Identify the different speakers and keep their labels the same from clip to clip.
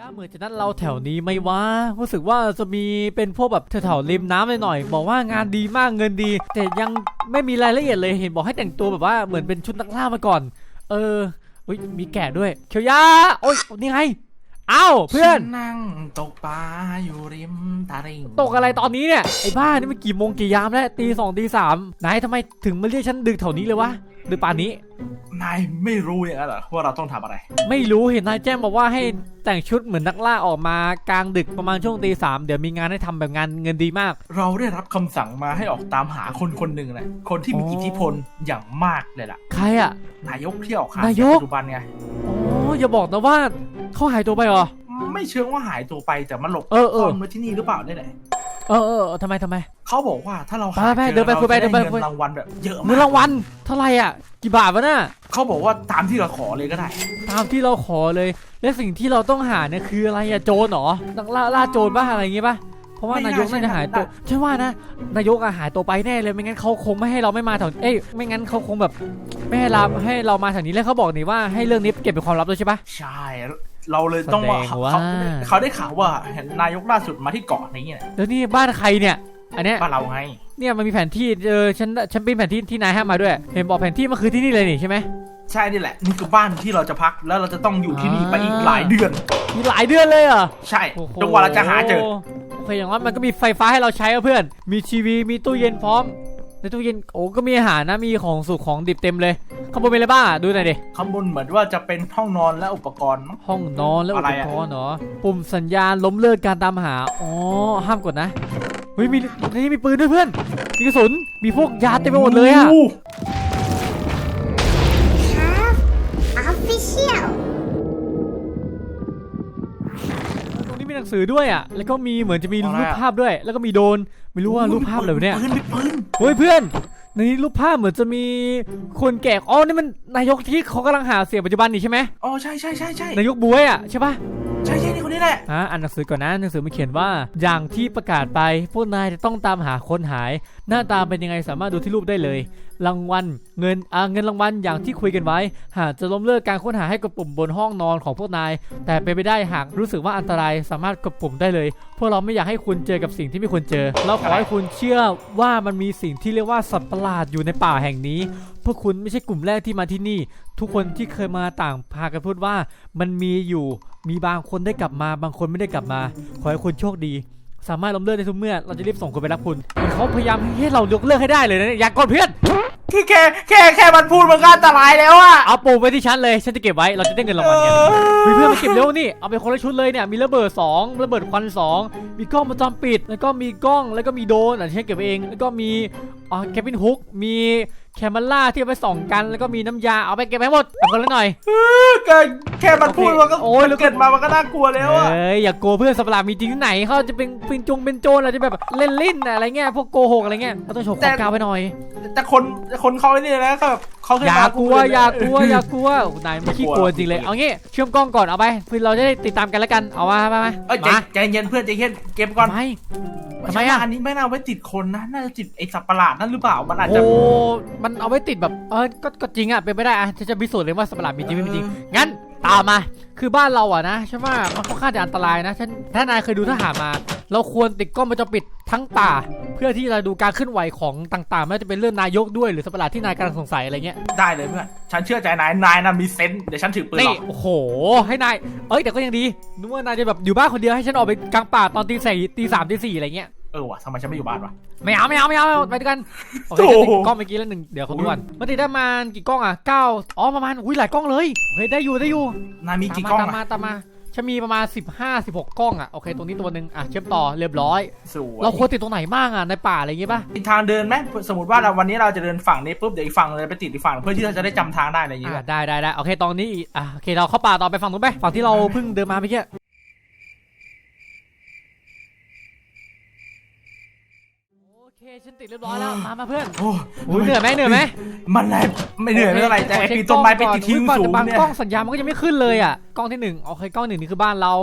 Speaker 1: ย่าเหมือนจะนัดเราแถวนี้ไม่ว่ารู้สึกว่าจะมีเป็นพวกแบบแถวๆริมน้ำหน่อยๆบอกว่างานดีมากเงินดี แต่ยังไม่มีรายละเอียดเลยเห็นบอกให้แต่งตัวแบบว่าเหมือนเป็นชุดนักล่ามาก่อน เอออุ้ยมีแกะด้วยเคียวยาโอ้ยนี่ไง เอ้าเพื่อน
Speaker 2: ฉันั่งตกปลาอยู่ริมตาริง
Speaker 1: ตกอะไรตอนนี้เนี่ยไอ้บ้านี่มันกี่โมงกี่ยามแล้วตีสองตีสามนายทำไมถึงมาเรียกฉันดึกแถวนี้เลยวะดึกป่านนี้
Speaker 2: นายไม่รู้อย่างนั้นเหรอว่าเราต้องทำอะไร
Speaker 1: ไม่รู้เห็นนายแจ้งบอกว่าให้แต่งชุดเหมือนนักล่าออกมากลางดึกประมาณช่วงตีสามเดี๋ยวมีงานให้ทำแบบงานเงินดีมาก
Speaker 2: เราได้รับคำสั่งมาให้ออกตามหาคนคนหนึ่งแหละคนที่มี
Speaker 1: อ๋ออิ
Speaker 2: อิทธิพลอย่างมากเลยล่ะ
Speaker 1: ใครอะ
Speaker 2: นายกที่ออกหานา
Speaker 1: ยก
Speaker 2: ปัจจุบันไง
Speaker 1: อ๋ออย่าบอกนะว่า เขาหายตัวไปเหรอ
Speaker 2: ไม่เชิงว่าหายตัวไปแต่มันหลบ
Speaker 1: เออเออ
Speaker 2: ซ่อนไว้ที่นี่หรือเปล่าได้ไหน
Speaker 1: เออเออเออทำไมทำไม
Speaker 2: เขาบอกว่าถ้าเรา
Speaker 1: ไป
Speaker 2: หา
Speaker 1: ไป
Speaker 2: จอ
Speaker 1: เดินไปคุยไป
Speaker 2: ราจะ
Speaker 1: เดินไป
Speaker 2: เงิ
Speaker 1: คุย
Speaker 2: นรางวัลแบบเยอะ
Speaker 1: เงิน
Speaker 2: มาก
Speaker 1: รางวัลเท่าไหร่อะ กี่บาทวะน่ะ
Speaker 2: เขาบอกว่าตามที่เราขอเลยก็ได้
Speaker 1: ตามที่เราขอเลย และสิ่งที่เราต้องหาเนี่ยคืออะไรอะโจรเหรอนักล่าล่าโจรป่ะอะไรอย่างงี้ป่ะ เพราะว่า
Speaker 2: ไม่
Speaker 1: นายก
Speaker 2: น่า
Speaker 1: น่าจะหายตัว
Speaker 2: ใช่
Speaker 1: ฉันว่านะนายกอะหายตัวไปแน่เลยไม่งั้นเขาคงไม่ให้เราไม่มาแถวเอ้ยไม่งั้นเขาคงแบบไม่ให้เราให้เรามาแถวนี้แล้วเขาบอกนี่ว่าให้เรื่องนี้เก็บเป็นความลับด้วยใช่ปะ
Speaker 2: ใช่ เราเลยต้องว่า
Speaker 1: แสดง
Speaker 2: เขา
Speaker 1: ว่า
Speaker 2: เขาเขาได้ข่าวว่าเห็นนายกล่าสุดมาที่เกาะนี้เนี่ย
Speaker 1: แล้วนี่บ้านใครเนี่ย อันเนี้ย
Speaker 2: บ้านเราไง
Speaker 1: เนี่ยมันมีแผนที่ เออฉันฉันเป็นแผนที่ที่นายให้มาด้วย เห็นบอกแผนที่มันคือที่นี่เลยนี่ใช่ไหม
Speaker 2: ใช่นี่แหละ นี่คือบ้านที่เราจะพักแล้วเราจะต้องอยู่ที่นี่ไปอีกหลายเดือน
Speaker 1: มีหลายเดือนเลยเหรอ
Speaker 2: ใช่
Speaker 1: โอ้โห
Speaker 2: จนกว่าเราจะหาเจอ
Speaker 1: โอเคอย่างว่ามันก็มีไฟฟ้าให้เราใช้อะเพื่อน มีทีวี มีตู้เย็นพร้อม ในตู้เย็นโอ้ก็มีอาหารนะ มีของสุกของดิบเต็มเลย ข้างบนเป็นอะไรบ้างอะดูหน่อยดิ
Speaker 2: ข้างบนเหมือนว่าจะเป็นห้องนอนและอุปกรณ์มั้ง
Speaker 1: ห้องนอนแล้วอุ
Speaker 2: อะไร
Speaker 1: ป
Speaker 2: อะ
Speaker 1: กรณ์เนาะปุ่มสัญญาณล้มเลิกการตามหาอ๋อห้ามกดนะเฮ้ยมีในนี่มีปืนด้วยเพื่อนมีกระสุนมีพวกยาเต็มไปหมดเลยอะ
Speaker 2: โ Have
Speaker 3: official.
Speaker 1: ตรงนี้มีหนังสือด้วยอะ แล้วก็มีเหมือนจะมีรูปภาพด้วย แล้วก็มีโดรนไม่รู้ว่ารูปภาพอะไรวะเนี่ย
Speaker 2: ปืนมีปืน
Speaker 1: เฮ้ยเพื่อน ในนี้รูปภาพเหมือนจะมีคนแก่ อ๋อ นี่มันนายกที่เขากำลังหาเสียงปัจจุบันนี่ใช่ไหม
Speaker 2: อ๋อใช่ใช่ใช่ใช่
Speaker 1: นายกบวยอะใช่ปะ
Speaker 2: ใช่ใช่นี่คนนี้แหละ
Speaker 1: อ่าอ่านหนังสือก่อนนะหนังสือมันเขียนว่า อย่างที่ประกาศไปพวกนายจะต้องตามหาคนหาย หน้าตาเป็นยังไงสามารถดูที่รูปได้เลย รางวัลเงินอ่าเงินรางวัลอย่างที่คุยกันไว้ หากจะล้มเลิกการค้นหาให้กดปุ่มบนห้องนอนของพวกนาย แต่เป็นไปได้หากรู้สึกว่าอันตรายสามารถกดปุ่มได้เลย พวกเราไม่อยากให้คุณเจอกับสิ่งที่ไม่ควรเจอ เราขอให้คุณเชื่อว่ามันมีสิ่งที่เรียกว่าสัตว์ประหลาดอยู่ในป่าแห่งนี้ พวกคุณไม่ใช่กลุ่มแรกที่มาที่นี่ ทุกคนที่เคยมาต่างพากันพูดว่ามันมีอยู่ มีบางคนได้กลับมาบางคนไม่ได้กลับมา ขอให้คุณโชคดี สามารถล้มเลิกได้ทุกเมื่อ เราจะรีบส่งคนไปรับคุณเขาพยายามให้เรายกเลิกให้ได้เลยนะเนี่ยอย่ากกดเพื่อน
Speaker 2: แค่แค่แค่แค่มันพูดมันก็อันตรายแล้วอะ
Speaker 1: เอาปูไว้ที่ฉันเลย ฉันจะเก็บไว้ เราจะได้เงินรางวัลกันเฮ้ยเพื่อนมาเก็บเร็วนี่ เอาไปคนละชุดเลยเนี่ย มีระเบิด2ระเบิดควัน 2 มีกล้องวงจรปิด แล้วก็มีกล้อง แล้วก็มีโดรนอะที่ฉันเก็บไว้เอง แล้วก็มีอ่าแคปินฮุก มี แคมเมล่าที่เอาไปส่องกันแล้วก็มีน้ำยาเอาไปเก็บให้หมดเอาคนละหน่อย
Speaker 2: ก็แค่มันพูดมันก็
Speaker 1: โอ้ยแล้วก็
Speaker 2: เกิดมามันก็น่ากลัวแล้วอะ
Speaker 1: เอ้ยอย่ากลัวเพื่อนสัตว์ประหลาดมีจริงที่ไหนเขาจะเป็นเป็นจงเป็นโจรอะไรจะแบบเล่นลิ้นอะไรเงี้ยพวกโกหกอะไรเงี้ยเราต้องโชว์ความกล้าไว้หน่อย
Speaker 2: แต่คนคนเขาไอ้นี่นะก็แบบเขาเคย
Speaker 1: อย่า
Speaker 2: มา
Speaker 1: กลัวอย่ากลัวอย่ากลัวโอ้นายไม่ขี้กลัวจริงเลยเอางี้เชื่อมกล้องก่อนเอาไปเพื่อเราจะได้ติดตามกันแล้วกันเอามามามา
Speaker 2: เอ้ยใจ
Speaker 1: มา
Speaker 2: ใจเย็นเพื่อนใจเย็นเก็บก่อน
Speaker 1: ทำไมทำไม
Speaker 2: ฉัน
Speaker 1: อะ
Speaker 2: ว่าอันนี้ไม่น่าไว้ติดคนนะน่าจะติดไอสัตว์ประหลาดนั่นหรือเปล่ามันอาจจะ
Speaker 1: โอ้มันเอาไว้ติดแบบเออก็ก็จริงอะเป็นไปได้อะจะจะพิสูจน์เลยว่าสัตว์ประหลาดมีจริงไม่มีจริงงั้นตามมาคือบ้านเราอะนะใช่ไหมมันค่อนข้างจะอันตรายนะฉันถ้านายเคยดูทหารมา เราควรติดกล้องวงจรปิดทั้งป่า เพื่อที่จะดูการเคลื่อนไหวของต่างๆไม่ว่าจะเป็นเรื่องนายกด้วยหรือสัตว์ประหลาดที่นายกำลังสงสัยอะไรเงี้ย
Speaker 2: ได้เลยเพื่อน ฉันเชื่อใจนาย นายน่ะมีเซนส์เดี๋ยวฉันถือปืนหร
Speaker 1: นี่
Speaker 2: อก
Speaker 1: โอ้โห ให้นายเอ้ยแต่ก็ยังดีนึกว่านายจะแบบอยู่บ้านคนเดียวให้ฉันออกไปกลางป่าตอนตีสี่ตีสามตีสี่อะไรเงี้ย
Speaker 2: เออว่ะทำไมฉันไม่อยู่บ้านวะ
Speaker 1: ไม่เอาไม่เอาไม่เอาไปด้วยกันโอเค
Speaker 2: โถ่
Speaker 1: จะติดกล้องเมื่อกี้แล้วหนึ่งเดี๋ยวขอดูก่อนมันติดได้ประมาณกี่กล้องอะเก้าอ๋อประมาณอุ้ยหลายกล้องเลยโอเคได้อยู่ได้อยู่
Speaker 2: นายมี
Speaker 1: ตาม
Speaker 2: กี่
Speaker 1: มาก
Speaker 2: ล้อง
Speaker 1: ตามมา
Speaker 2: อะ
Speaker 1: ตามมาฉันมีประมาณ 15 16 กล้องอะโอเคตรงนี้ตัวหนึ่งอะเชื่อมต่อเรียบร้อย
Speaker 2: สวย
Speaker 1: เราควรติดตรงไหนบ้างอะในป่าอะไรอย่างงี้ป่ะ
Speaker 2: มีทางเดินไหมสมมติว่าเราวันนี้เราจะเดินฝั่งนี้ปุ๊บเดี๋ยวอีกฝั่งเลยไปติดอีกฝั่งเพื่อที่เราจะได้จำทางได้อะไรอย่างเงี้
Speaker 1: อะ
Speaker 2: ย
Speaker 1: ได้ได้ได้โอเคตอนนี้อีกอะโอเคเราเข้าป่าต่อไปฝั่งนู้นไปฝั่งที่เราเพิ่งเดินมาเมื่อกี้โอเค ฉันติดเรียบร้อยแล้ว มามาเพื่อน
Speaker 2: โอ้
Speaker 1: โอ้ยเหนื่อยไหมเหนื่อยไหม
Speaker 2: มันแหละไม่เหนื่อยไม่เท่าไหร่แต่ไอ้ปีนต้นไม้ไปติดทิ้งสูง
Speaker 1: แต่บาง
Speaker 2: เนี่ย
Speaker 1: กล้องสัญญาณมันก็ยังไม่ขึ้นเลยอะ กล้องที่หนึ่งโอเคกล้องหนึ่งนี่คือบ้านเรา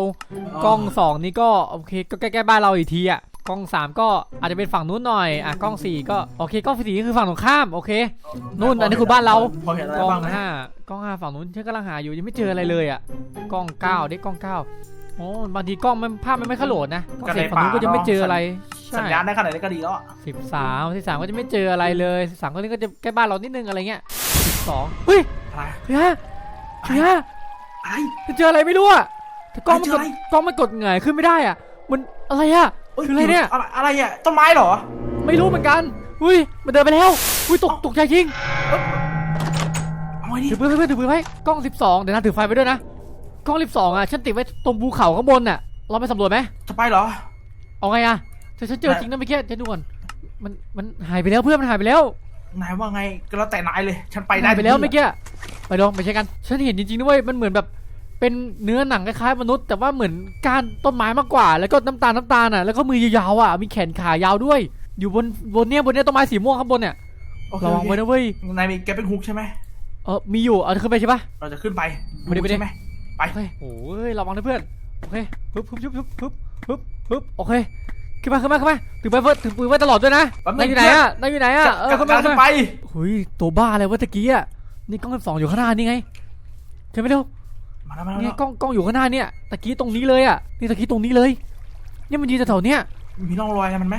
Speaker 1: กล้องสองนี่ก็โอเคก็ใกล้ๆบ้านเราอีกทีอะ กล้องสามก็อาจจะเป็นฝั่งนู้นหน่อย อะกล้องสี่ก็โอเคกล้องสี่นี่คือฝั่งตรงข้ามโอเค นู่นอันนี้คือบ้านเรา
Speaker 2: พอเห็นอะไร
Speaker 1: กล้อ
Speaker 2: บ้าง
Speaker 1: ง
Speaker 2: ไหม
Speaker 1: ห้ากล้องห้าฝั่งนู้นฉันกำลังหาอยู่ยังไม่เจออะไรเลยอะ กล้องเก้าได้กล้องเก้าอ๋อบางทีกล้องมันภาพมันไม่ขโหลดนะ
Speaker 2: ก็
Speaker 1: เสร็
Speaker 2: ใน
Speaker 1: จฝั่งนู้นก็จะไม่เจออะไร
Speaker 2: สัญญาณได้ขนาดนี้ก็ดีแล้วอะ
Speaker 1: สิบสามสิบสามก็จะไม่เจออะไรเลยสิบสามก็นี่ก็จะใกล้บ้านเรานิดนึงอะไรเงี้ยสิบสองเฮ้ย
Speaker 2: อะไร
Speaker 1: เฮียเฮีย
Speaker 2: อะไร
Speaker 1: จะเจออะไรไม่รู้อะแต่กล้องมัน
Speaker 2: เจ
Speaker 1: ก
Speaker 2: อ
Speaker 1: ด
Speaker 2: อะไร
Speaker 1: กล้องมันกดหงายขึ้นไม่ได้อะมันอะไรอะ
Speaker 2: เอ้ย
Speaker 1: คืออะไรเนี่ย
Speaker 2: อะไรอะไรอะต้นไม้เหรอ
Speaker 1: ไม่รู้เหมือนกันอุ้ยมันเดินไปแล้วอุ้ยตกตกใจจริง
Speaker 2: เอาไว้ดิ
Speaker 1: ถือปืนไว้เพื่อนถือปืนไว้กล้อง 12 เดี๋ยวนะถือไฟไปด้วยนะ กล้อง 12 อะ ฉันติดไว้ตรงภูเขาข้างบนน่ะ เราไปสำรวจไหม
Speaker 2: จะไปเหรอ
Speaker 1: เอาไงอะ แต่ฉันเจอจริงนะเมื่อกี้ฉันดูก่อนมันมันหายไปแล้วเพื่อนมันหายไปแล้ว
Speaker 2: นายว่าไงก็แล้วแต่นายเลย ฉันไปได้
Speaker 1: หายไปแล้ว
Speaker 2: ทุ
Speaker 1: เมื่อกี้ไปลองไปใช้กัน ฉันเห็นจริงๆด้วยมันเหมือนแบบเป็นเนื้อหนังคล้ายๆมนุษย์ แต่ว่าเหมือนก้านต้นไม้มากกว่า แล้วก็น้ำตาลน้ำตาลอะแล้วก็มือยาวๆอะมีแขนขายาวด้วย อยู่บนบนเนี้ยบนเนี้ยต้นไม้สีม่วงข้างบนเนี่ย
Speaker 2: โอเค
Speaker 1: ระวังไว้นะเว้ย
Speaker 2: นายมีแกเป็นฮุกใช่ไหม
Speaker 1: เออมีอยู่เอาขึ้นไปใช่ปะ
Speaker 2: เราจะขึ้นไป
Speaker 1: ไม่ได้ไม่ได้
Speaker 2: ใช่ไหมไป
Speaker 1: โอเคโอ้ยระวังนะเพื่อนโอเคฮึบฮึบฮึบฮึบฮึบฮึบฮึบโอเค ขึ้นมาขึ้นมาขึ้นมาถึงไปเพื่อนถึงปืนไว้ตลอดด้วยนะ
Speaker 2: แป๊บนึ
Speaker 1: นาย
Speaker 2: ง
Speaker 1: อยู่ไหนอะนายอยู่ไหนอะเออขึ้น
Speaker 2: กำ
Speaker 1: มา
Speaker 2: ลัง
Speaker 1: ขึ้
Speaker 2: จะ
Speaker 1: น
Speaker 2: ไป
Speaker 1: มาหุยตัวบ้าอะไรวะตะกี้อะนี่กล้องสองอยู่ข้างหน้านี่ไงใช่ไหมเร็ว
Speaker 2: มาแล้วมาแล้ว
Speaker 1: เนี่
Speaker 2: มายแล้ว
Speaker 1: กล้องกล้องอยู่ข้างหน้าเนี่ยตะกี้ตรงนี้เลยอะนี่ตะกี้ตรงนี้เลยเนี่ยมันยืนแถวๆเนี้ย
Speaker 2: มีร่องรอยอะไรมันไหม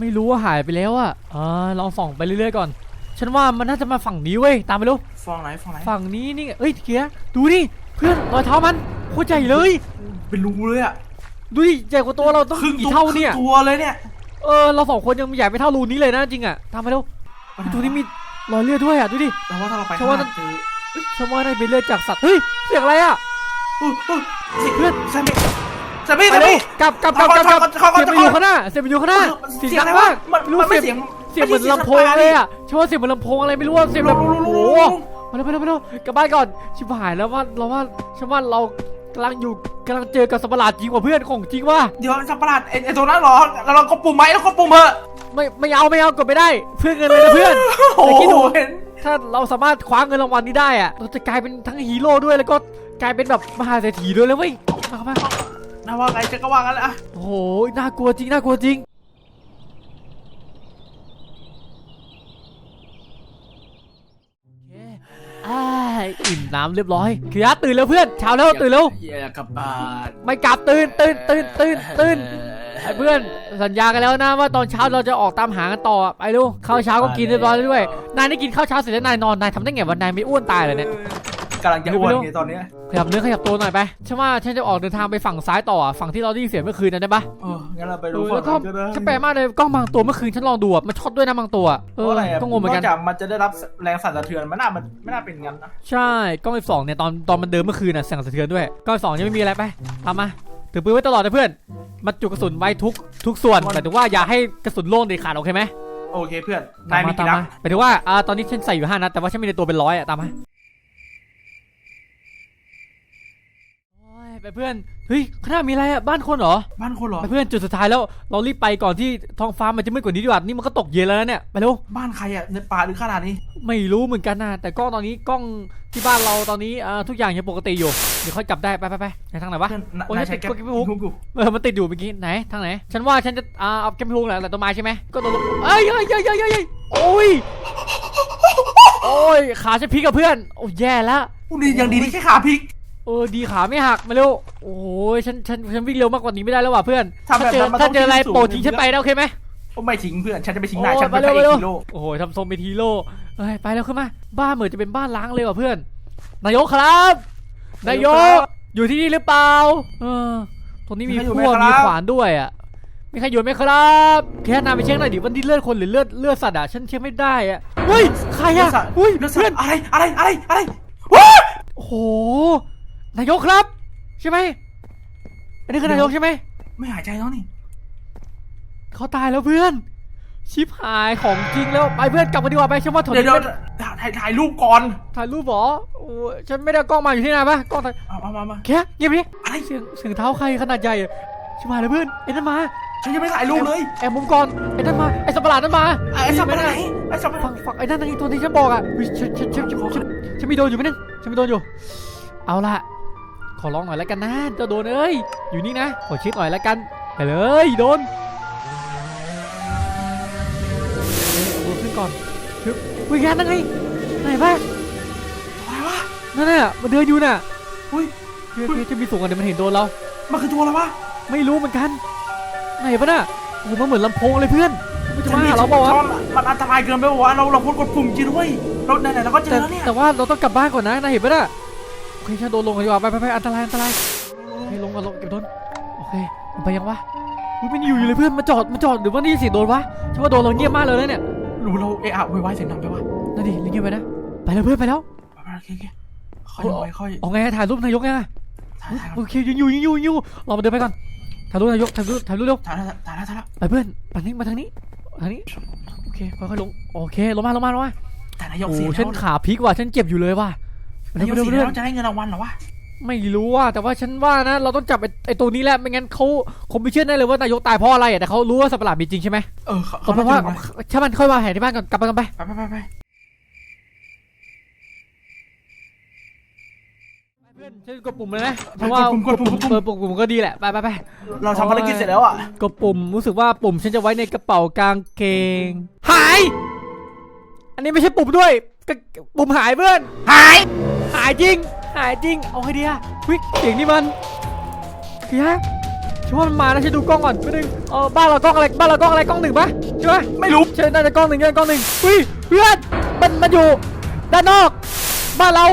Speaker 1: ไม่รู้ว่าหายไปแล้วอะเออลองส่องไปเรื่อยๆก่อน ฉันว่ามันน่าจะมาฝั่งนี้เว้ยตามไปเร็ว
Speaker 2: ฟองไหนฟองไหน
Speaker 1: ฝั่งนี้นี่ไงเอ้ยเกียร์ดูดิเพื่อนรอยเท้ามันโคตรใหญ่เลย
Speaker 2: เป็นรูเลยอะ
Speaker 1: ดูดิใหญ่กว่าตัวเราต้อง
Speaker 2: ครึ่ง
Speaker 1: กี่
Speaker 2: ตัว
Speaker 1: เท่า
Speaker 2: ครึ่
Speaker 1: เนี่ย
Speaker 2: งตัวเลยเนี่ย
Speaker 1: เออเราสองคนยังใหญ่ไม่เท่ารูนี้เลยนะจริงอะตามไปเร็วตัวนี้มีรอยเลือดด้วยอะดูดิ
Speaker 2: แต่ว่าถ้าเราไป
Speaker 1: ฉันว่า
Speaker 2: ข้างหน้าเจอ
Speaker 1: ฉันว่าได้เป็นเลือดจากสัตว์เฮ้ยเสียงอะไรอะ
Speaker 2: อุ๊ยอุ๊ยสิ
Speaker 1: เพื่อน
Speaker 2: แซมมี่แซมมี่
Speaker 1: ไป
Speaker 2: แซม
Speaker 1: เร็ว
Speaker 2: มี่
Speaker 1: กลับกลับกลับกลับกลับ
Speaker 2: เข้าก่อน
Speaker 1: เสียง
Speaker 2: เข้าก่อน
Speaker 1: มันอยู่ข้างหน้าเสียงมันอยู่ข้างหน้า
Speaker 2: เสี
Speaker 1: เสี
Speaker 2: ย
Speaker 1: ย
Speaker 2: ง
Speaker 1: ง
Speaker 2: อะไร
Speaker 1: ดัง
Speaker 2: วะ
Speaker 1: มาก
Speaker 2: มัน
Speaker 1: ไม่รู้
Speaker 2: มันไม่
Speaker 1: เสียง
Speaker 2: เสียง
Speaker 1: เสียงเหมือนลำโพงเลยอะฉันว่าเสียงเหมือนลำโพงอะไรไม่รู้ว่าเสียงแบบโอ้โหมาเร็วไปเร็วไปเร็วกลับบ้านก่อนชิบหายแล้วว่าเราว่าฉันว่าเรา กำลังอยู่กำลังเจอกับสัตว์ประหลาดจริงกว่าเพื่อนของจริงว่า
Speaker 2: เดี๋ยวสัตว์ประหลาดไอ้ไอ้ตัวนั้นเหรอแล้วเราก็ปุ่มไหมแล้วก็ปุ่มเถอะ
Speaker 1: ไม่ไม่เอาไม่เอากดไม่ได้ เพื่อนเงินเลยนะเพื่อน
Speaker 2: โอ้
Speaker 1: แต่คิด
Speaker 2: โห
Speaker 1: ดู
Speaker 2: เห็น
Speaker 1: ถ้าเราสามารถคว้าเงินรางวัลนี้ได้อะเราจะกลายเป็นทั้งฮีโร่ด้วยแล้วก็กลายเป็นแบบมหาเศรษฐีด้วยเลยเว้ยมาเข้ามา
Speaker 2: นะว่าไงจะก็ว่างั้นแหละ
Speaker 1: โอ้โหน่ากลัวจริงน่ากลัวจริง อ่าอิ่มน้ำเรียบร้อยเคียร์ตื่นแล้วเพื่อนเช้าแล้วตื่นแล้ว
Speaker 2: อย่ากลับบ้าน
Speaker 1: ไม่กลับตื่นตื่นตื่นตื่นตื่นไอ้เพื่อนสัญญากันแล้วนะว่าตอนเช้าเราจะออกตามหากันต่อไปดูข้าวเช้าก็กินเรียบร้อยแล้วด้วยนายได้กินข้าวเช้าเสร็จแล้วนายนอนนายทำได้ไงวันนายไม่อ้วนตายเลยเนี่ย
Speaker 2: กำลังจะอ้วนไงตอนเนี้ย
Speaker 1: ขยับเนื้อขยับตัวหน่อยไปฉันว่าฉันจะออกเดินทางไปฝั่งซ้ายต่ออะฝั่งที่เราได้ยินเสียงเมื่อคืนนั้นได้ปะ
Speaker 2: เอองั้นเราไป
Speaker 1: เอ
Speaker 2: ดู
Speaker 1: อ
Speaker 2: ฝั่
Speaker 1: แล้
Speaker 2: ง
Speaker 1: วก็
Speaker 2: นั้นก็ได้
Speaker 1: ฉันแปลกมากเลยกล้องบางตัวเมื่อคืนฉันลองดูอะมันช็อตด้วยนะบางตัวเอ
Speaker 2: เพราะ
Speaker 1: อ
Speaker 2: อะไรอะ
Speaker 1: ก็งงเหมือนกัน
Speaker 2: จากมันจะได้รับแรงสั่นสะเทือนมันน่ามันไม่น่าเป็นงั้นนะ
Speaker 1: ใช่กล้องสองเนี่ยตอนตอนมันเดินเมื่อคืนน่ะสั่งสะเทือนด้วยกล้องสองยังไม่มีอะไรไปตามมาถือปืนไว้ตลอดนะเพื่อนมัดจุกกระสุนไว้ทุกทุกส่วนหมายถึงว่าอย่าให้กระสุนโล่งเด็ดขาดโอเคไหม
Speaker 2: โอเคเพื่อน
Speaker 1: ตานา
Speaker 2: ย
Speaker 1: ม
Speaker 2: มี
Speaker 1: มาตาม
Speaker 2: กี่นัด
Speaker 1: มาหมายถึงว่าอ่าตอนนี้ฉันใส่อยู่ห้านัดแต่ว่าฉันมีในตัวเป็นร้อยอะตามมาโอ้ย ไปเพื่อนเฮ้ยข้างหน้ามีอะไรอะบ้านคนเหรอ
Speaker 2: บ้านคนเหรอ
Speaker 1: ไปเพื่อนจุดสุดท้ายแล้วเรารีบไปก่อนที่ท้องฟ้ามันจะมืดกว่านี้ดีกว่านี่มันก็ตกเย็นแล้วนะเนี่ยไปเร็ว
Speaker 2: บ้านใครอะในป่าหรือขนาดนี้
Speaker 1: ไม่รู้เหมือนกันนะแต่กล้องตอนนี้กล้องที่บ้านเราตอนนี้อ่าทุกอย่างยังปกติอยู่เดี๋ยวค่อยกลับได้ไปไปไปในทางไหนวะ
Speaker 2: เพื่อนน
Speaker 1: โอ้ย
Speaker 2: นายใช้แก๊ป
Speaker 1: แก๊ปฮุก
Speaker 2: ฮุกอยู่
Speaker 1: เออมันติดอยู่เมื่อกี้ไหนทางไหน ฉันว่าฉันจะอ่าเอาแกมพิวแหละแต่ต้นไม้ใช่ไหมก็โดนลงเอ้ยเอ้ยเอ้ยเอ้ยเอ้ยเอ้ยโอ้ยโอ้ยขาฉันพลิกกับเพื่อนโอ้ยแย่แล้ว
Speaker 2: อู้ดีอย่างดีที่แค่ขาพลิก
Speaker 1: เออดีขาไม่หักมาเร็วโอ้ยฉันฉันฉันวิ่งเร็วมากกว่านี้ไม่ได้แล้วว่ะเพื่อน
Speaker 2: ทำแบบ
Speaker 1: ถ้าเจอ
Speaker 2: นั้นมัน
Speaker 1: ถ้า
Speaker 2: ต้อง
Speaker 1: เจออะไร
Speaker 2: สูง
Speaker 1: โปรดทิ้งฉันไปนะโอเคไหม
Speaker 2: โอ้ไม่ทิ้งเพื่อน ฉันจะไปทิ้งนาย
Speaker 1: โอ้
Speaker 2: ฉันเป็น
Speaker 1: ไป
Speaker 2: พระ
Speaker 1: เร็
Speaker 2: เอ
Speaker 1: ว
Speaker 2: ก
Speaker 1: ไปเร็ว
Speaker 2: ฮีโร่
Speaker 1: โอ้โหทำทรงเป็นฮีโร่เอ้ยไปแล้วขึ้นมา บ้านเหมือนจะเป็นบ้านล้างเลยว่ะเพื่อน นายกครับ นายก อยู่ที่นี่หรือเปล่า เออตรงนี้มีพวกมีขวานด้วยอะมีใครอยู่ไหมครับแค่นายไปเช็คหน่อยดิว่านี่เลือดคนหรือเลือดเลือดสัตว์อะฉันเช็คไม่ได้อะเฮ้ยใครอะเฮ้ย
Speaker 2: เลือดสั
Speaker 1: เพื่
Speaker 2: ต
Speaker 1: อน
Speaker 2: ว์อะไร อะไร อะไร อะไรว้า
Speaker 1: โอ้โห นายกครับ ใช่ไหมอันนี้คือนายกใช่ไหม
Speaker 2: ไม่หายใจแล้วนี่
Speaker 1: เขาตายแล้วเพื่อน ชิบหายของจริงแล้วไปเพื่อนกลับมาดีกว่าไปฉันว่าถน
Speaker 2: เดี๋ยวนเดี๋ยว
Speaker 1: ไม่
Speaker 2: ถ่ายถ่ายรูปก่อน
Speaker 1: ถ่ายรูปเหรอโอ้ยฉันไม่ได้เอากล้องมาอยู่ที่ไหนปะกล้องถ่าย
Speaker 2: เอามามามา
Speaker 1: แค่เงียบดิ
Speaker 2: อะไร
Speaker 1: เสียงเสียงเท้าใครขนาดใหญ่อะชิบหายแล้วเพื่อนไอ้นั่นมา
Speaker 2: ฉันยังไม่ถ่ายรูปเลย
Speaker 1: แอบมุมก่อนไอ้นั่นมาไอ้สัตว์ประหลาดนั่นมา
Speaker 2: ไอ้สัตว์ไปไหนไอ้สัตว์ไปไหน
Speaker 1: ฝั่งฝั่งไอ้นั่นไอ้ตัวที่ฉันบอกอะเฮ้ยฉันฉันฉันฉันฉันฉันมีโดนอยู่ไหมนึงฉันมีโดนอยู่ เอาล่ะ ขอร้องหน่อยแล้วกันนะเจ้าโดนเอ้ยอยู่นี่นะขอเช็คหน่อยแล้วกันไปเลยโดนโดนขึ้นก่อนชึบวิ่งงานนั่นไงไหนปะ
Speaker 2: อะไรวะ
Speaker 1: นั่นน่ะมันเดินอยู่น่ะ
Speaker 2: อุ้ย
Speaker 1: เฮ้ยเฮ้ยจะมีสูงกว่าเดี๋ยวมันเห็นโดนเรา
Speaker 2: มันคือตัวอะไรวะ
Speaker 1: ไม่รู้เหมือนกัน ไหนปะน่ะโอ้โหมันเหมือนลำโพงเลยเพื่อนมันจะมาหาเราเปล่าวะ
Speaker 2: มันอันตรายเกินไปวะเราเราควรกดปุ่มจริงด้วยเราไหนๆเราก็เจอ
Speaker 1: แต่
Speaker 2: แล้วเนี่ย
Speaker 1: แต่ว่าเราต้องกลับบ้านก่อนนะนายเห็นปะน่ะ โอเคฉันโดนลงกันดีกว่าไปไปไปอันตรายอันตรายโอเคลงก่อนลงเก็บโดนโอเคมันไปยังวะอุ๊ยมันอยู่อยู่เลยเพื่อนมาจอดมาจอดหรือว่านี่เสียงโดนวะฉันว่าโดนเราเงียบมากเลยนะเนี่ย
Speaker 2: รู้เราเอะอะโวยวายเสียงดังไปวะ
Speaker 1: นั่นดิเงียบไปนะไปแล้วเพื่อนไปแล้ว
Speaker 2: ไปไปโอเคโอเคค่อยๆค่อย
Speaker 1: เอาไงถ่ายรูปนายกไง
Speaker 2: ๆถ่ายถ่าย
Speaker 1: โอเคยิงอยู่ยิงอยู่ยิงอยู่เรามาเดินไปก่อนถ่ายรูปนายกถ่ายรูปถ่ายรูปเร็ว
Speaker 2: ถ่ายแล้วถ่ายแล้วถ่ายแล้ว
Speaker 1: ไปเพื่อนมาทางนี้มาทางนี้ทางนี้โอเคค่อยๆลงโอเคลงมาลงมาลงมา
Speaker 2: แต่นายก
Speaker 1: โอ้
Speaker 2: เสีย
Speaker 1: ฉันขาพลิกว่ะฉันเจ็บอยู่เลยว่ะไป
Speaker 2: นายก
Speaker 1: เร็ว
Speaker 2: เสี
Speaker 1: ไป
Speaker 2: ย
Speaker 1: เร็ว
Speaker 2: แล้วจะได้เงินรางวัลเหรอวะ
Speaker 1: ไม่รู้ว่าแต่ว่าฉันว่านะ เราต้องจับไอ้ไอ้ตัวนี้แหละไม่งั้นเขาคงไม่เชื่อแน่เลยว่านายกตายเพราะอะไรอะแต่เขารู้ว่าสัตว์ประหลาดมีจริงใช่ไหม
Speaker 2: เออเขา
Speaker 1: เอาเป็นว่าถ้ามันค่อยมาแห่ที่บ้านก่อนกลับไปกันไป
Speaker 2: ไปไปไปไป
Speaker 1: เพื่อนฉันกดปุ่มเลยนะเพราะว่ากดปุ่มเปิดปุ่มก็ดีแหละไปไปไป
Speaker 2: เราทำภารกิจเสร็จแล้วอะ
Speaker 1: กดปุ่มรู้สึกว่าปุ่มฉันจะไว้ในกระเป๋ากางเกง หาย อันนี้ไม่ใช่ปุ่มด้วยกระปุ่มหายเพื่อน
Speaker 2: หาย
Speaker 1: หายจริง หายจริง เอาไอเดียวิเสียงนี่มันเฮียฉันว่ามันมานะฉันดูกล้องก่อนไปบนึงเออบ้านเรากล้องอะไรบ้านเรากล้องอะไรกล้องหนึ่งปะใช่ปะ
Speaker 2: ไม่รู้
Speaker 1: ใช่น่าจะกล้องหนึ่งใช่กล้องหนึ่งอุ้ยเพื่อนมันมันอยู่ ด้านนอก บ้านเรา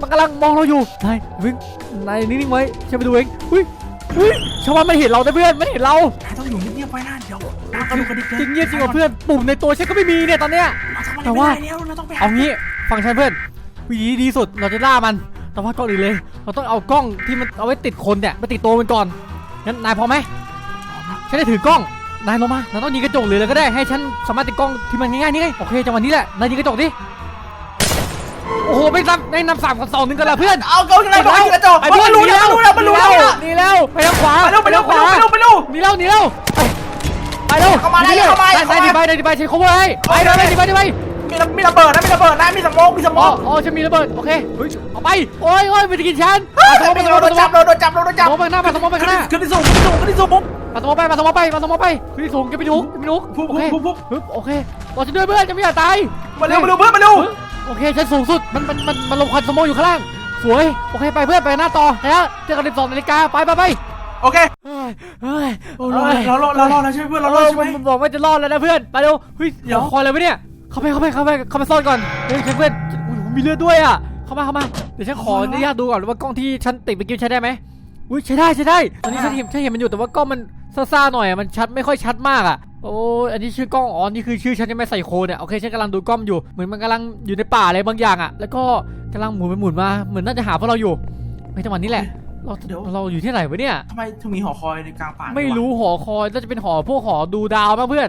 Speaker 1: มันกำลังมองเราอยู่นายวิ่งนายนิ่งๆไว้ฉันไปดูเองอุ้ยอุ้ยฉันว่ามันเห็นเราแต่เพื่อนมันเห็นเรา
Speaker 2: นายต้องอยู่เงียบๆไว้นะเดี๋ยวเรากระดูกกระดิก
Speaker 1: จริงเงียบจริงกว่าเพื่อนปุ่มในตัวฉันก็ไม่มีเนี่ยตอนเนี้ย
Speaker 2: เราทำอะไร
Speaker 1: แต่
Speaker 2: ไม่
Speaker 1: ว่า
Speaker 2: ได้แล้วเราต้องไปหา
Speaker 1: เอางี้ฟังฉันเพื่อน วิธีที่ดีสุดเราจะล่ามัน แต่ว่าก่อนอื่นเลย เราต้องเอากล้องที่มันเอาไว้ติดคนเนี่ยไปติดตัวมันก่อนงั้นนายพร้อมไหมฉันจะถือกล้องนายลงมานายต้องยิงกระจกเลยเลยก็ได้ให้ฉันสามารถติดกล้องที่มันง่ายๆนี่ไงโอเคจังหวะนี้แหละนายยิงกระจกดิโอ้โหไม่นำไม่นำสามกับสองหนึ่งกันละเพื่อน
Speaker 2: เอาเกาที่ไหนบอกให้กระจก
Speaker 1: ไอ้
Speaker 2: มัน
Speaker 1: เพื่อน
Speaker 2: รู้แล้วมันรู้แล้วมันรู้แล้ว
Speaker 1: หนีแล้วไปทางขวา
Speaker 2: ไปเร็วไปเร็วไป
Speaker 1: ทางข
Speaker 2: เร็ว
Speaker 1: วา
Speaker 2: ไปเร็วไปเร็ว
Speaker 1: หนีแล้วหนีแล้วไปเร็ว
Speaker 2: เข้ามาได้
Speaker 1: หนี
Speaker 2: เข้ามาได้
Speaker 1: นายหนีไปนายหนีไปฉัน cover ให้ไปเลยหนีไปหนีไป
Speaker 2: มีระมีระเบิดนะมีระเบิดนะมีสโมองมีสโม
Speaker 1: อ๋อ
Speaker 2: อง
Speaker 1: อ๋อฉันมีระเบิด โอเคเฮ้ยเอาไป โอ้ยโอ้ยมันจะกินฉัน
Speaker 2: เฮ้ย
Speaker 1: ปาสมองไป
Speaker 2: เราโดนจับเราโดนจับเราโดน
Speaker 1: ส
Speaker 2: จับ
Speaker 1: มองไปข้างหน้าปาสมองไปข้างหน้า
Speaker 2: ขึ้นที่สูงขึ้นที่สูงขึ้นที่สูงปุ๊บ
Speaker 1: ปาสมองไปปาสมองไปปาสมองไปขึ้นที่สูงแกไปดูแกไปดู
Speaker 2: ปุ๊บ
Speaker 1: โอเค
Speaker 2: ปุ๊บปุ๊บ
Speaker 1: ปึ๊บโอเคบอกฉันด้วยเพื่อนจะไม่อยากตาย
Speaker 2: มาเร็วมาเร็วเพื่อนมาเร็ว
Speaker 1: ปึ๊บโอเคฉันสูงสุดมันมันมันมันลงควันสมองอยู่ข้างล่าง สวยโอเคไปเพื่อนไปหน้าต่อแล้วเจอกันสิบสองนาฬิกาไปไปไป
Speaker 2: โอเค
Speaker 1: เฮ้ยเฮ้ย
Speaker 2: เราเราเราเราเราใช่ไหมเพื่อนเรา
Speaker 1: เอ
Speaker 2: เรา
Speaker 1: อ
Speaker 2: ใช่ไหม
Speaker 1: มันมันบอกว่าจะรอดแล้วนะเพื่อน ไปเร็วเฮ้ย
Speaker 2: เดี๋ยว
Speaker 1: คอยเลยวะเนี่ย เข้าไปเข้าไปเข้าไปเข้าไปซ่อนก่อนเฮ้ยเพื่อนอุ้ยมีเลือดด้วยอะเข้ามาเข้ามาเดี๋ยวฉันขออนุญาตดูก่อนว่ากล้องที่ฉันติดเมื่อกี้ใช้ได้ไหมอุ้ยใช้ได้ใช้ได้ตอนนี้ฉันเห็นฉันเห็นมันอยู่แต่ว่ากล้องมันซ่าๆหน่อยอะมันชัดไม่ค่อยชัดมากอะโอ้ยอันนี้ชื่อกล้องอ๋อนี่คือชื่อฉันใช่ไหมใส่โคเนี่ยโอเคฉันกำลังดูกล้องอยู่เหมือนมันกำลังอยู่ในป่าอะไรบางอย่างอะแล้วก็กำลังหมุนไปหมุนมาเหมือนน่าจะหาพวกเราอยู่ในจังหวะนี้แหละเราเราอยู่ที่ไหนวะเนี่ย
Speaker 2: ทำไมถึงมีหอคอยในกลางป่า
Speaker 1: ไม่รู้หอคอยน่าจะเป็นหอพวกหอดูดาวป่ะเพื่อน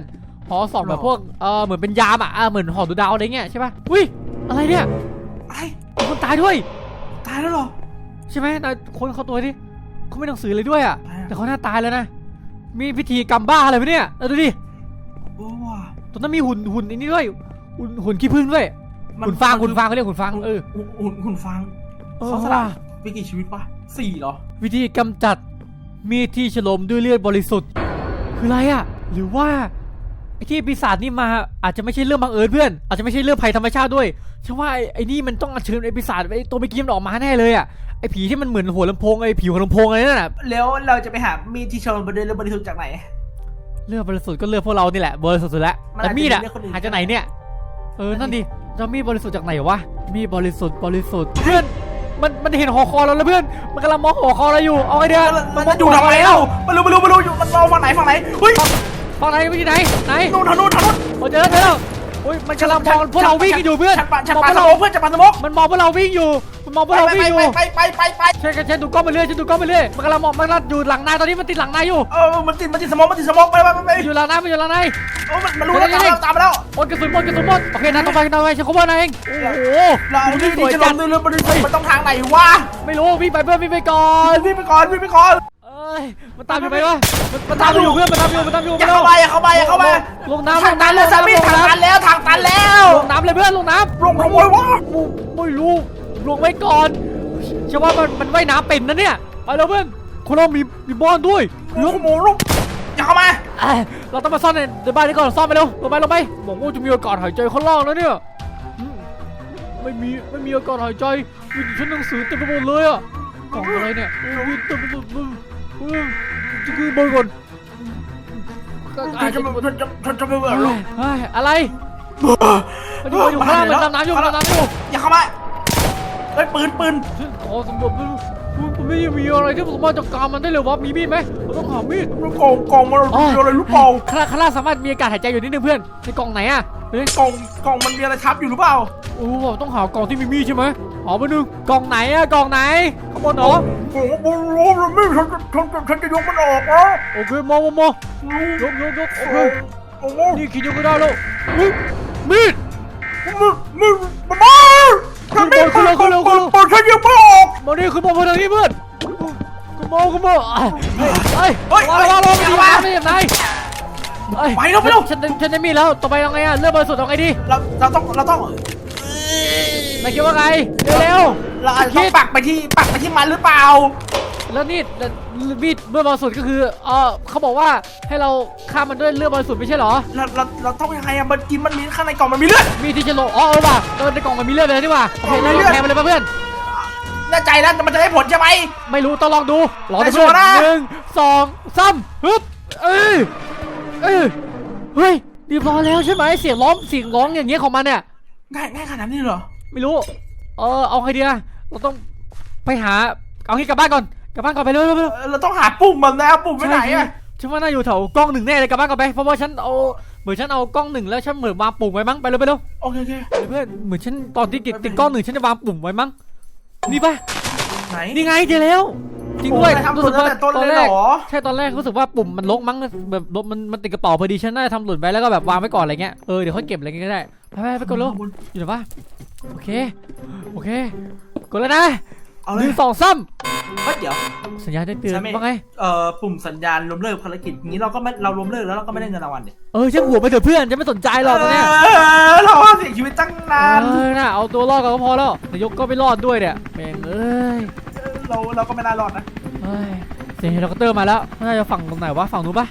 Speaker 1: หอส่องแบบพวกเออเหมือนเป็นยามอะอะเหมือนหอดูดาวอะไรเงี้ยใช่ป่ะอุ้ยอะไรเนี่ย
Speaker 2: อะไร
Speaker 1: มีคนตายด้วย
Speaker 2: ตายแล้วเหรอ
Speaker 1: ใช่ไหมนายคนเขาตัวดิเขาไม่หนังสือเลยด้วยอะ
Speaker 2: ตายอะ
Speaker 1: แต่เขาหน้าตายแล้วนะ มีพิธีกรรมบ้าอะไรวะเนี่ยเออดูดิ
Speaker 2: โอ้ว่ะ
Speaker 1: ตรงนั้นมีหุ่นหุ่นอันนี้ด้วย หุ่นหุ่นขี้ผึ้งด้วย หุ่นฟางหุ่นฟางเขาเรียกหุ่นฟางเออ
Speaker 2: หุ่นหุ่นฟาง
Speaker 1: เออ
Speaker 2: เขาสละ
Speaker 1: ว่ะ
Speaker 2: ไปกี่ชีวิตปะสี่เหรอ
Speaker 1: วิธีกำจัดมีดที่ฉลมด้วยเลือดบริสุทธิ์ คืออะไรอะ หรือว่าไอ้ ที่ปีศาจนี่มาอาจจะไม่ใช่เรื่องบังเอิญเพื่อน อาจจะไม่ใช่เรื่องภัยธรรมชาติด้วยฉันว่าไอ้ไอ้นี่มันต้องอัญเชิญไอ้ปีศาจไอ้ตัวเมื่อกี้มันออกมาแน่เลยอะไอ้ผีที่มันเหมือนหัวลำโพงไอ้ผีหัวลำโพงอะไรนั่นน่ะ
Speaker 2: แล้วเราจะไปหามีดที่ชนบริเวณบริสุทธิ์จากไหน
Speaker 1: เลือดบริสุทธิ์ก็เลือดพวกเรานี่แหละบริสุทธิ์สุดแล้ว
Speaker 2: มัน
Speaker 1: แต่
Speaker 2: อาจจะ
Speaker 1: มีดอะ
Speaker 2: มีเลือดคนอื่น
Speaker 1: หาจากไหนเนี่ยเออนั่นดิจะมีดบริสุทธิ์จากไหนวะมีดบริสุทธิ์บริสุทธิ์เพื่อนมันมันเห็นหอคอเราแล้วเพื่อนมันกำลังมองหอคอเราอยู่เอาไอเดีย
Speaker 2: มันจะอยู่ทำไมเล่ามาเร็วมาเร็วมาเร็วอยู่มันรอฝั่งไหนฝั่งไหนเฮ้ย
Speaker 1: ฝั่งไหนไปที่ไหนไหน
Speaker 2: นู่นทางนู่นทางนู่น
Speaker 1: โอ้เจอแล้วเจอแล้วโอ้ยมันกำลังมองพวกเราวิ่งกันอยู่เพื่อน
Speaker 2: ฉันปะฉัน
Speaker 1: มอง
Speaker 2: ปา
Speaker 1: พวก
Speaker 2: ส
Speaker 1: เรา
Speaker 2: โมกเพื่อนจะปาสโมก
Speaker 1: มันมองพวกเราวิ่งอยู่มันมองพวกเรา
Speaker 2: ไป
Speaker 1: วิ่งอยู่
Speaker 2: ไปไปไปไป
Speaker 1: ใช่กันฉันดูกล้องไปเรื่อยฉันดูกล้องไปเรื่อยมันกำลังมองมันกำลังอยู่หลังนายตอนนี้มันติดหลังนายอยู่
Speaker 2: เออมันติดมันติดสโมกมันติดสโมกไปไปไป
Speaker 1: อยู่หลังนายมันอยู่หลังนาย
Speaker 2: โอ้มันมันรู้แล้วตามแล้วตามแล้ว
Speaker 1: โอ้ยกระสุนหมดกระสุนหมดโอเคนายต้องไปนายไปฉันขบวนนายเองโอ้โห
Speaker 2: เรา
Speaker 1: ดู
Speaker 2: ที่
Speaker 1: นี่สวย
Speaker 2: จะล
Speaker 1: จั
Speaker 2: ง
Speaker 1: ง
Speaker 2: ด้วยเรือบริสุทธิ์มันต้องทางไหนวะ
Speaker 1: ไม่รู้วิ่งไปเพื่อนวิ่งไปก่อน
Speaker 2: วิ่งไปก่อนวิ่งไปก่อน
Speaker 1: เอ้ย มันตามอยู่ไหมวะมันมันตามอยู่เพื่อนมันตามอยู่มันตามอยู่
Speaker 2: อย่าเข้ามาอย่าเข้ามาอย่าเข้ามา
Speaker 1: ลงน้ำล
Speaker 2: ทาง
Speaker 1: ง
Speaker 2: ตัน
Speaker 1: น้ำล
Speaker 2: แล้ว
Speaker 1: ง
Speaker 2: สามี
Speaker 1: น้ำลง
Speaker 2: ทางตัน
Speaker 1: น้ำ
Speaker 2: แล้วทางตันแล้ว
Speaker 1: ลงน้ำเลยเพื่อนลงน้ำ
Speaker 2: ลงขโมยวะ
Speaker 1: มูไม่รู้ลงไว้ก่อนเชื่อว่ามันมันว่ายน้ำเป็นนะเนี่ยไปแล้วเพื่อนคนเรามีมีบ้านด้วย
Speaker 2: ลงขโมยลงอย่าเข้ามา
Speaker 1: เอ้ยเราต้องมาซ่อนในในบ้านนี้ก่อนซ่อนไปเร็วลงไปลงไปบอกว่าจะมีอากาศหายใจข้างล่างนะเนี่ยอืมไม่มีไม่มีอากาศหายใจมีแต่ชั้นหนังสือเต็มไปหมดเลยอะกล่องอะไรเนี่ยโอ้ยเต็มไปหมดเลยเออจะ คือบนก่อนก็อา
Speaker 2: ฉั
Speaker 1: จ
Speaker 2: น
Speaker 1: จะ
Speaker 2: จะไม่ฉันจะฉันจะไม่เบื่อหรอก
Speaker 1: เฮ้ยอะไรมันอยู่มันอยู่ข้างล่างมันดำน้ำอยู่มันดำน้ำอยู่
Speaker 2: อย่าเข้ามาเฮ้ยปืนปืน
Speaker 1: ฉันขอสำรวจดูมันไม่มีอะไรที่สามารถจัดการมันได้เลยวะมีมีดไหมเราต้องหามีด
Speaker 2: ลูกกล่องกล่องมันมีอะไรหรือเปล่า
Speaker 1: ข้างล่างข้างล่างสามารถมีอากาศหายใจอยู่นิดนึงเพื่อนในกล่องไหนอะ เฮ้ย
Speaker 2: กล่องกล่องมันมีอะไรทับอยู่หรือเปล่า
Speaker 1: โอ้โหต้องหากล่องที่มีมีดใช่ไหมหาไปหนึ่งกล่องไหนอะกล่องไหนข้างบนเหรอ
Speaker 2: โอ้โหบนรู้เลยไม่ฉันจะฉันจะฉันจะยกมันออกนะ
Speaker 1: โอเคมองมองมองยกยกยกโอเค
Speaker 2: โอ้โห
Speaker 1: นี่คิดยกก็ได้แล้วเฮ้ยมีด
Speaker 2: มันมันมันบ้าฉันไม่
Speaker 1: ขึ้นเร็วขึ้นเร็วขึ้นเร็ว
Speaker 2: ปิดฉันยังไม่ออก
Speaker 1: มาดิขึ้นมาบนทางนี้เพื่อนขึ้นมาขึ้นมาเฮ้ยเฮ้ย
Speaker 2: เฮ้ย
Speaker 1: ระวังระวังระวัง
Speaker 2: เฮ้ย
Speaker 1: ระวังไม่ ยังไง
Speaker 2: ไปแล้วไปแล้ว
Speaker 1: ฉันฉันได้มีดแล้ว ต่อไปยังไงอะเลือกบริสุทธิ์เอาไงดี
Speaker 2: เราเราต้องเราต้อง
Speaker 1: นายคิดว่าไง เร็ว
Speaker 2: เราอาจจะต้องปักไปที่ปักไปที่มันหรือเปล่า
Speaker 1: ๆแล้วนี่แล้วมีดเลือกบริสุทธิ์ก็คือเออเขาบอกว่าให้เราฆ่ามันด้วยเลือดบริสุทธิ์ไม่ใช่เหรอ
Speaker 2: เราเราเราต้องยังไงอะมันกินมันมีข้างในกล่องมันมีเลือด
Speaker 1: มีดที่จะลงอ๋อเออว่ะเออในกล่องมันมีเลือดเลยนี่ว่ะโอเค
Speaker 2: มี
Speaker 1: เรา
Speaker 2: เลือด
Speaker 1: แทงไปเลยป่ะเพื่อน
Speaker 2: แน่ใจนะมันจะได้ผลใช่ไหม
Speaker 1: ไม่รู้ต้องลองดูลองดู
Speaker 2: แต่ชั
Speaker 1: เพื่
Speaker 2: ว
Speaker 1: อ
Speaker 2: ร์
Speaker 1: น
Speaker 2: นะ
Speaker 1: หนึ่งสองสามฮึบเอ้ย เอ้ยเฮ้ยเรียบร้อยแล้วใช่ไหมเสียงร้องเสียงร้องอย่างเงี้ยของมันเนี่ย
Speaker 2: ง่ายง่ายขนาดนี้เหรอ
Speaker 1: ไม่รู้ เออเอาไงดีอะเราต้องไปหา เอางี้กลับบ้านก่อน กลับบ้านก่อนไปเร็วเร็วเร็ว
Speaker 2: เออเราต้องหาปุ่มมันนะปุ่มไปไหนอะ
Speaker 1: ฉันว่าน่าอยู่แถวกล้องหนึ่งแน่เลยกลับบ้านก่อนไป เพราะว่าฉันเอาเหมือนฉันเอากล้องหนึ่งแล้วฉันเหมือนวางปุ่มไว้มั้ง ไปเร็วไปเร็ว
Speaker 2: โอเคโอเค
Speaker 1: เดี๋ยวเพื่อนเหมือนฉันตอนที่ติดติดกล้องหนึ่งฉันจะวางปุ่มไว้มั้ง นี่ปะ
Speaker 2: ไหน
Speaker 1: นี่ไงเจอแล้ว จริงด้วย
Speaker 2: โอ้ยทำหล่นตั้งแต่ต้นเลยเหรอ
Speaker 1: ใช่ตอนแรกรู้สึกว่าปุ่มมันลกมั้งแบบรถมันมันติดกระเป๋าพอดีฉันน่าจะทำหล่นไปแล้วก็แบบวางไว้ก่อนอะไรเงี้ยเออเดี๋ยวค่อยเก็บอะไรเงี้ยก็ได้ไปไปไปกดเร็วอยู่ไหนวะโอเคโอเคกดแล้วนะ
Speaker 2: เอา
Speaker 1: ห
Speaker 2: เลย
Speaker 1: นึ่งสองสาม
Speaker 2: เฮ้ยเดี๋ยว
Speaker 1: สัญญาณได้เตือน
Speaker 2: ใช่ไหม
Speaker 1: ว่าไง
Speaker 2: เอ่อปุ่มสัญญาณล้มเลิกภารกิจนี้เราก็ไม่เราล้มเลิกแล้วเราก็ไม่ได้เงินรางวัลเนี่ย
Speaker 1: เออช่างหัวไปเถอะเพื่อนจะไม่สนใจหรอกตอนเนี้ย
Speaker 2: เราเสียชีวิตตั้งนาน
Speaker 1: เออน่ะเอาตัวรอดกันก็พอแล้วนายกก็ไม่รอดด้วยเนี่ยแม่งเอ้ย
Speaker 2: เราเราก็ไม่น่ารอดนะ
Speaker 1: เฮ้ยเสียงเฮลิคอปเตอร์มาแล้วน่าจะฝั่งตรงไหนวะฝั่งนู้นปะ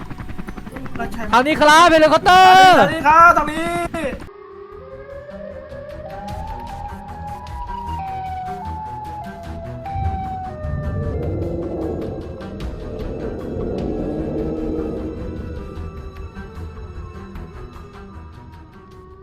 Speaker 2: เราใช่
Speaker 1: ทางนี้ครับเฮลิคอปเตอ
Speaker 2: ต
Speaker 1: ร์
Speaker 2: รงนี้ครับตรงนี้